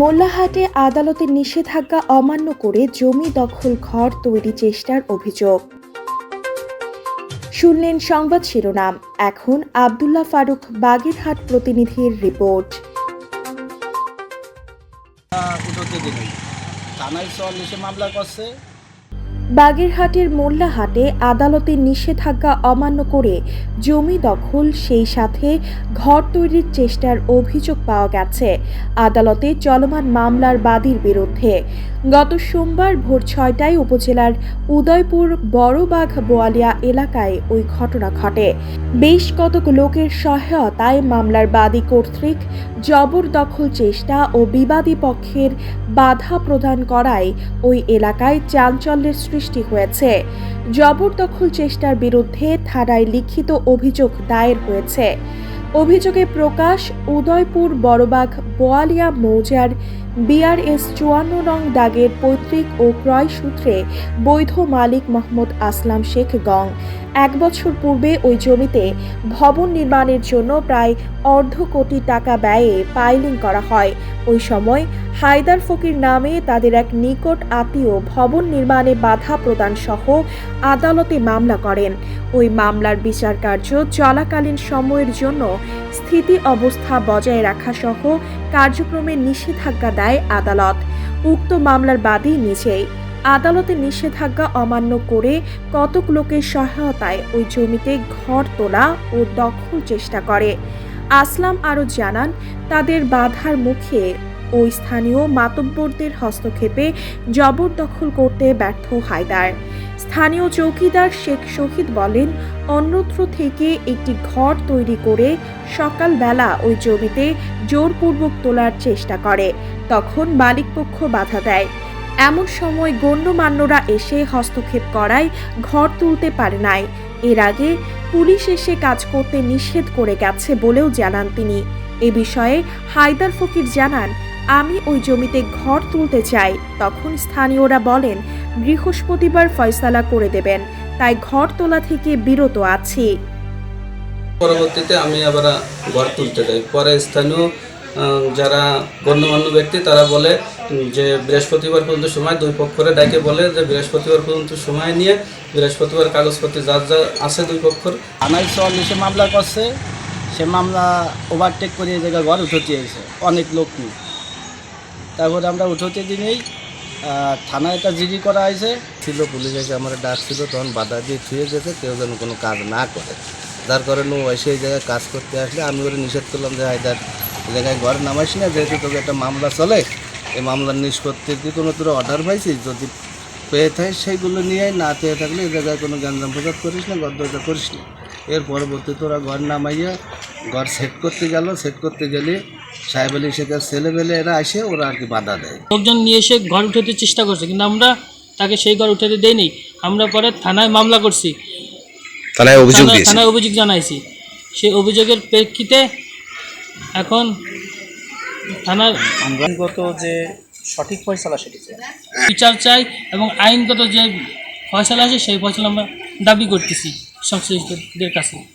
মোল্লাহাটে আদালতের নিষেধাজ্ঞা অমান্য করে জমি দখল ঘর তৈরি চেষ্টার অভিযোগ। শুনলেন সংবাদ শিরোনাম। এখন আবদুল্লাহ ফারুক বাগেরহাট প্রতিনিধির রিপোর্ট। মামলা করছে। বাগেরহাটের মোল্লাহাটে আদালতের নিষেধাজ্ঞা অমান্য করে জমি দখল, সেই সাথে ঘর তৈরির চেষ্টার অভিযোগ পাওয়া গেছে। আদালতে চলমান মামলার বাদীর বিরুদ্ধে গত সোমবার ভোর ছয়টায় উপজেলার উদয়পুর বড়বাঘ বোয়ালিয়া এলাকায় ওই ঘটনা ঘটে। বেশ কতক লোকের সহায়তায় মামলার বাদী কর্তৃক জবরদখল চেষ্টা ও বিবাদী পক্ষের বাধা প্রদান করায় ওই এলাকায় চাঞ্চল্যের সৃষ্টি হয়েছে। জবরদখল চেষ্টার বিরুদ্ধে থানায় লিখিত অভিযোগ দায়ের হয়েছে। অভিযোগে প্রকাশ, উদয়পুর, বড়বাগ, বোয়ালিয়া, মৌজার, বিআরএস চুয়ান্ন নং দাগের পৈতৃক ও ক্রয় সূত্রে বৈধ মালিক মোহাম্মদ আসলাম শেখ গং। এক বছর পূর্বে ওই জমিতে ভবন নির্মাণের জন্য প্রায় অর্ধ কোটি টাকা ব্যয়ে পাইলিং করা হয়। ওই সময় হায়দার ফকির নামে তাদের এক নিকট আত্মীয় ভবন নির্মাণে বাধা প্রদান সহ আদালতে মামলা করেন। ওই মামলার বিচার কার্য চলাকালীন সময়ের জন্য স্থিতি অবস্থা বজায় রাখা সহ কার্যক্রমে নিষেধাজ্ঞা দেয় আদালত। উক্ত মামলার বাদী নিজেই। আদালতে নিষেধাজ্ঞা অমান্য করে কতক লোকের সহায়তায় ওই জমিতে ঘর তোলা ও দখল চেষ্টা করে। আসলাম আরও জানান, তাদের বাধার মুখে ওই স্থানীয় মাতব্বরদের হস্তক্ষেপে জবরদখল করতে ব্যর্থ হায়দার। স্থানীয় চৌকিদার শেখ শহীদ বলেন, অন্যত্র থেকে একটি ঘর তৈরি করে সকালবেলা ওই জমিতে জোরপূর্বক তোলার চেষ্টা করে, তখন মালিকপক্ষ বাধা দেয়। এমন সময় গণ্যমান্যরা এসে হস্তক্ষেপ করায় ঘর তুলতে পারে নাই। এর আগে পুলিশ এসে কাজ করতে নিষেধ করে গেছে বলেও জানান তিনি। এ বিষয়ে হায়দার ফকির জানান আমি ওই জমিতে ঘর তুলতে চাই। তখন স্থানীয়রা বলেন বৃহস্পতিবার ফয়সালা করে দেবেন। তাই ঘর তোলা থেকে বিরত আছি। পরবর্তীতে আমি আবার ঘর তুলতে যাই। পরে স্থানীয় যারা গণ্যমান্য ব্যক্তি তারা বলে যে বৃহস্পতিবার পর্যন্ত সময় দুই পক্ষরে ডাকে বলে যে বৃহস্পতিবার পর্যন্ত সময় নিয়ে বৃহস্পতিবার কাগজপত্র যার যা আছে দুই পক্ষর। থানায় চল্লিশে মামলা করছে। সে মামলা ওভারটেক করে এই জায়গায় ঘর উঠতে এসে অনেক লোক নিয়ে। তারপরে আমরা উঠোতে দিনেই থানায় একটা জিডি করা হয়েছে। ছিল পুলিশ এসে আমার ডাক ছিল তখন বাধা দিয়ে ছুঁয়ে গেছে, কেউ যেন কোনো কাজ না করে। যার কারণে ও এসে এই জায়গায় কাজ করতে আসলে আমি ওরা নিষেধ করলাম যে হায়দার জায়গায় ঘরে নামাইস না, যেহেতু তোকে একটা মামলা চলে, এই মামলার নিষ্পত্তির কি কোনো তোর অর্ডার পাইছিস, যদি পেয়ে থাকিস সেইগুলো নিয়ে না পেয়ে থাকলে এই জায়গায় কোনো গ্যাঞ্জাম প্রচার করিস না গদ্দটা করিস না। এর পরবর্তী তোরা ঘর নামাইয়া ঘর সেট করতে গেল সেট করতে গেলে সাহেব আলী শেখের ছেলেবেলে এরা আসে ওরা আর কি বাধা দেয়। লোকজন নিয়ে এসে ঘর উঠাতে চেষ্টা করছে কিন্তু আমরা তাকে সেই ঘর উঠাতে দেইনি। আমরা পরে থানায় মামলা করছি। থানায় অভিযোগ থানায়- থানায় অভিযোগ জানাইছি। সেই অভিযোগের প্রেক্ষিতে এখন থানার আইনগত যে সঠিক ফয়সালা সেটি চাই। বিচার চাই এবং আইনগত যে ফয়সলা আছে সেই ফয়সলা আমরা দাবি করতেছি সংশ্লিষ্টদের কাছে।